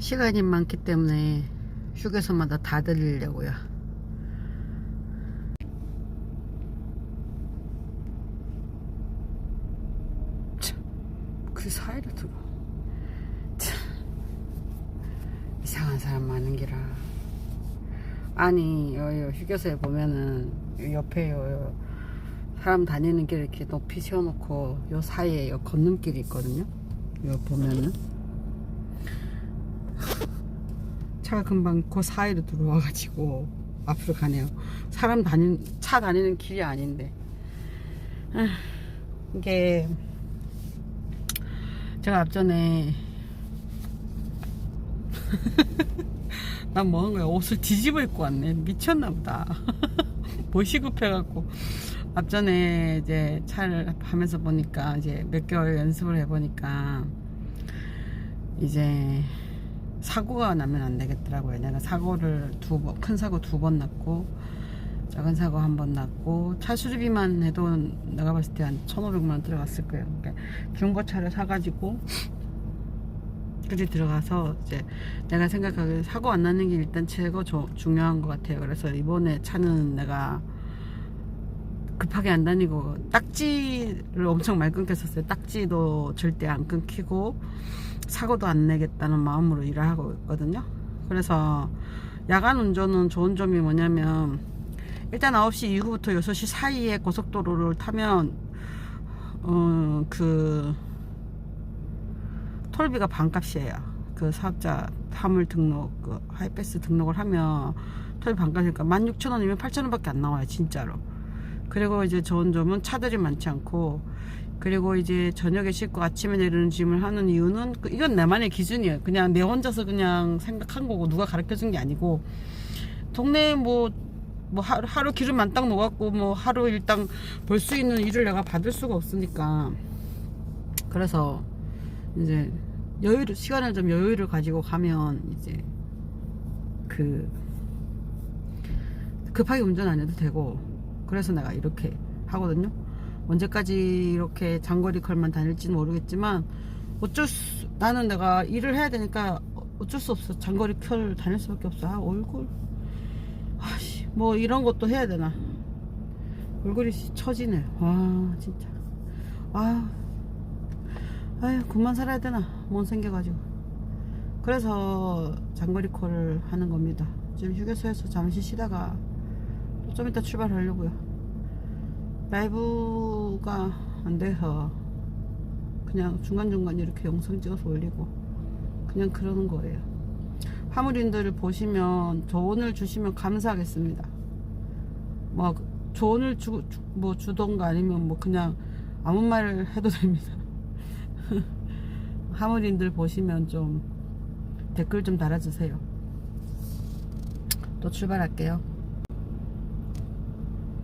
시간이 많기 때문에 휴게소마다 다 들리려고요. 참, 그 사이를 두고 참, 이상한 사람 많은 기라. 아니 여, 휴게소에 보면은 요 옆에 요 사람 다니는 길 이렇게 높이 세워놓고 요 사이에 요 건너길이 있거든요. 요 보면은 차가 금방 그 사이로 들어와가지고 앞으로 가네요. 사람 다니는 차 다니는 길이 아닌데. 아, 이게 제가 앞전에 난 뭐한 거야. 옷을 뒤집어 입고 왔네. 미쳤나 보다. 뭐 시급해갖고. 앞전에 이제 차를 하면서 보니까 이제 몇 개월 연습을 해보니까 이제 사고가 나면 안 되겠더라고요. 내가 사고를 두 번, 큰 사고 두 번 났고, 작은 사고 한 번 났고, 차 수리비만 해도 내가 봤을 때 한 1,500만 원 들어갔을 거예요. 그러니까 중고차를 사가지고, 그지 들어가서 이제 내가 생각하기에 사고 안 나는 게 일단 최고 조- 중요한 것 같아요. 그래서 이번에 차는 내가 급하게 안 다니고 딱지를 엄청 많이 끊겼었어요. 딱지도 절대 안 끊기고 사고도 안 내겠다는 마음으로 일을 하고 있거든요. 그래서 야간 운전은 좋은 점이 뭐냐면 일단 9시 이후부터 6시 사이에 고속도로를 타면 어 그 톨비가 반값이에요. 그 사업자 화물 등록, 그 하이패스 등록을 하면 톨비 반값이니까 16,000원이면 8,000원밖에 안 나와요, 진짜로. 그리고 이제 좋은 점은 차들이 많지 않고 그리고 이제 저녁에 씻고 아침에 내리는 짐을 하는 이유는 그- 이건 내만의 기준이에요. 그냥 내 혼자서 그냥 생각한 거고 누가 가르쳐 준 게 아니고. 동네에 뭐, 뭐 하루, 하루 기름 만땅 녹았고 뭐 하루 일당 벌 수 있는 일을 내가 받을 수가 없으니까. 그래서 이제 여유를 시간을 좀 여유를 가지고 가면 이제 그 급하게 운전 안 해도 되고 그래서 내가 이렇게 하거든요. 언제까지 이렇게 장거리 컬만 다닐지는 모르겠지만 어쩔 수 나는 내가 일을 해야 되니까 어쩔 수 없어. 장거리 컬 다닐 수밖에 없어. 아 얼굴. 아씨 뭐 이런 것도 해야 되나. 얼굴이 처지네. 와 진짜. 아 아유 그만 살아야 되나. 못 생겨가지고. 그래서 장거리 콜을 하는 겁니다. 지금 휴게소에서 잠시 쉬다가 또 좀 이따 출발하려고요. 라이브가 안 돼서 그냥 중간중간 이렇게 영상 찍어서 올리고 그냥 그러는 거예요. 화물인들을 보시면 조언을 주시면 감사하겠습니다. 뭐 조언을 주, 주- 뭐 주던가 아니면 뭐 그냥 아무 말 해도 됩니다. 화물인들 보시면 좀 댓글 좀 달아주세요. 또 출발할게요